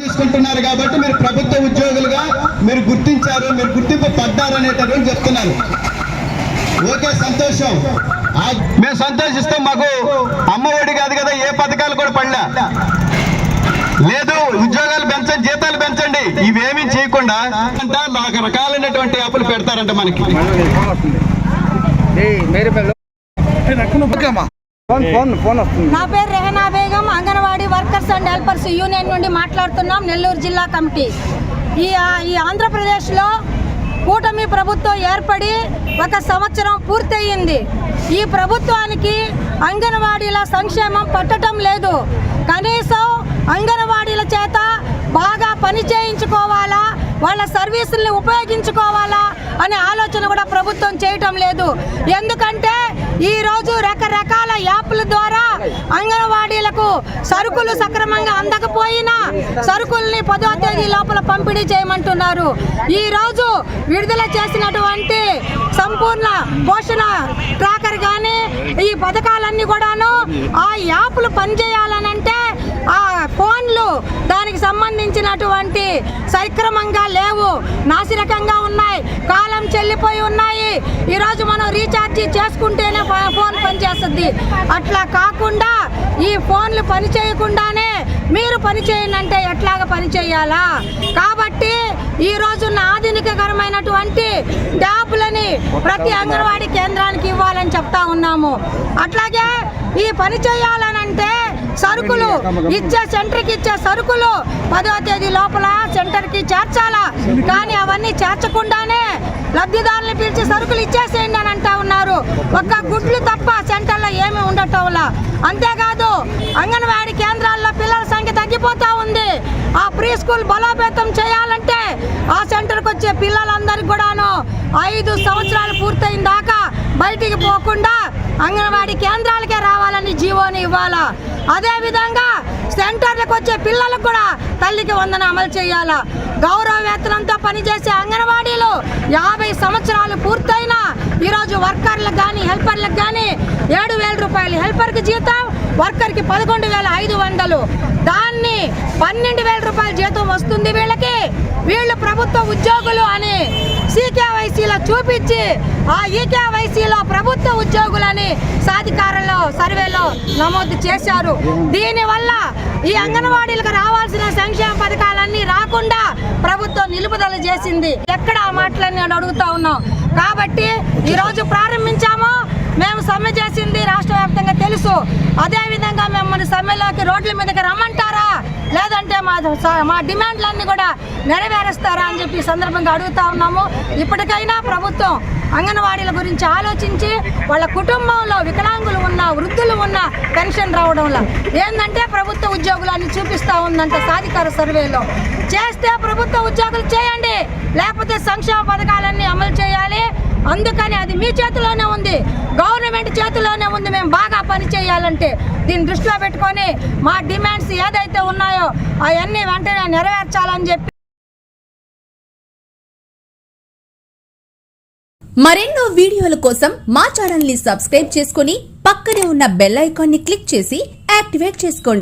తీసుకుంటున్నారు కాబట్టి మీరు ప్రభుత్వ ఉద్యోగులుగా మీరు గుర్తించారు మీరు గుర్తింపు పడ్డారు అనేటటువంటి చెప్తున్నారు ఓకే సంతోషం. మేము సంతోషిస్తాం మాకు అమ్మ ఒడి కాదు కదా ఏ పథకాలు కూడా పడలే. లేదు ఉద్యోగాలు పెంచండి జీతాలు పెంచండి. ఇవేమీ చేయకుండా అంట రకరకాలైనటువంటి యాప్లు పెడతారంట మనకి. ఫోన్ ఫోన్ ఫోన్ వస్తుంది. నా పేరు Rehana Begum Anganwadi workers and helpers union నుండి మాట్లాడుతున్నాం నెల్లూరు జిల్లా కమిటీ. ఈ ఈ ఆంధ్రప్రదేశ్లో కూటమి ప్రభుత్వం ఏర్పడి ఒక సంవత్సరం పూర్తయింది. ఈ ప్రభుత్వానికి అంగన్వాడీల సంక్షేమం పట్టడం లేదు. కనీసం అంగన్వాడీల చేత బాగా పని చేయించుకోవాలా? వాళ్ళ సర్వీసుల్ని ఉపయోగించుకోవాలా అనే ఆలోచన కూడా ప్రభుత్వం చేయటం లేదు. ఎందుకంటే ఈ రోజు రకరకాల యాప్ల ద్వారా అంగన్వాడీలకు సరుకులు సక్రమంగా అందకపోయినా సరుకుల్ని పదో తేదీ లోపల పంపిణీ చేయమంటున్నారు. ఈ రోజు విడుదల చేసినటువంటి సంపూర్ణ పోషణ ట్రాకర్ కానీ ఈ పథకాలన్నీ కూడాను ఆ యాప్లు పనిచేయాలనంటే ఆ ఫోన్లు దానికి సంబంధించినటువంటి సక్రమంగా లేవు. నాసిరకంగా ఉన్నాయి. కాలం చెల్లిపోయి ఉన్నాయి. ఈరోజు మనం రీఛార్జ్ చేసుకుంటేనే ఫోన్ పనిచేస్తుంది. అట్లా కాకుండా ఈ ఫోన్లు పని చేయకుండానే మీరు పని చేయండి అంటే ఎట్లాగ పని చేయాలా? కాబట్టి ఈ రోజున్న ఆధునికకరమైనటువంటి ట్యాబ్లని ప్రతి అంగన్వాడీ కేంద్రానికి ఇవ్వాలని చెప్తా ఉన్నాము. అట్లాగే ఈ పని చేయాలనంటే సరుకులు ఇచ్చే సెంటర్కి ఇచ్చే సరుకులు పదో తేదీ లోపల సెంటర్కి చేర్చాలా? కానీ అవన్నీ చేర్చకుండానే లబ్ధిదారులు పిలిచి సరుకులు ఇచ్చేసేయండి అని అంటా ఉన్నారు. ఒక్క గుడ్లు తప్ప సెంటర్లో ఏమీ ఉండటంలా అంతేకాదు అంగన్వాడీ కేంద్రాల్లో పిల్లల సంఖ్య తగ్గిపోతా ఉంది. ఆ ప్రీ స్కూల్ బలోపేతం చేయాలంటే ఆ సెంటర్కి వచ్చే పిల్లలందరికీ కూడాను ఐదు సంవత్సరాలు పూర్తయిన దాకా బయటికి పోకుండా అంగన్వాడీ కేంద్రాలకే రావాలని జీవోని ఇవ్వాలా? అదేవిధంగా సెంటర్లకు వచ్చే పిల్లలకు కూడా తల్లికి వందన అమలు చేయాలా? గౌరవ వేతనంతో పనిచేసే అంగన్వాడీలు యాభై సంవత్సరాలు పూర్తయినా ఈరోజు వర్కర్లకు కానీ హెల్పర్లకు కానీ ఏడు వేల రూపాయలు హెల్పర్కి జీతం వర్కర్కి పదకొండు వేల ఐదు వందలు. దాన్ని పన్నెండు వేల రూపాయల జీతం వస్తుంది వీళ్ళకి. వీళ్ళు ప్రభుత్వ ఉద్యోగులు అని చూపించి ఆ ఈకేవైసీలో ప్రభుత్వ ఉద్యోగులని సాధికారంలో సర్వేలో నమోదు చేశారు. దీనివల్ల ఈ అంగన్వాడీలకు రావాల్సిన సంక్షేమ పథకాలన్నీ రాకుండా ప్రభుత్వం నిలుపుదల చేసింది. ఎక్కడ ఆ మాటలని అని అడుగుతా ఉన్నాం కాబట్టి ఈరోజు ప్రారంభించాము. మేము సమ్మె చేసింది రాష్ట్ర వ్యాప్తంగా తెలుసు. అదేవిధంగా మిమ్మల్ని సమ్మెలోకి రోడ్ల మీదకి రమ్మంటారా? లేదంటే మా మా డిమాండ్లన్నీ కూడా నెరవేరుస్తారా అని చెప్పి సందర్భంగా అడుగుతా ఉన్నాము. ఇప్పటికైనా ప్రభుత్వం అంగన్వాడీల గురించి ఆలోచించి వాళ్ళ కుటుంబంలో వికలాంగులు ఉన్న వృద్ధులు ఉన్న పెన్షన్ రావడంలో ఏంటంటే ప్రభుత్వ ఉద్యోగులు అని ఉందంట సాధికార సర్వేలో. చేస్తే ప్రభుత్వ ఉద్యోగులు చేయండి లేకపోతే సంక్షేమ పథకాలన్నీ అమలు చేయాలి. అందుకని అది మీ చేతిలోనే ఉంది. గవర్నమెంట్ చేతిలోనే ఉంది. మేము బాగా పని చేయాలంటే దీన్ని దృష్టిలో పెట్టుకొని మా డిమాండ్స్ ఏదైతే ఉన్నాయో అవన్నీ వెంటనే నెరవేర్చాలని చెప్పి మరెన్నో వీడియోల కోసం మా ఛానల్ని సబ్స్క్రైబ్ చేసుకుని పక్కనే ఉన్న బెల్ ఐకాన్ని క్లిక్ చేసి యాక్టివేట్ చేసుకోండి.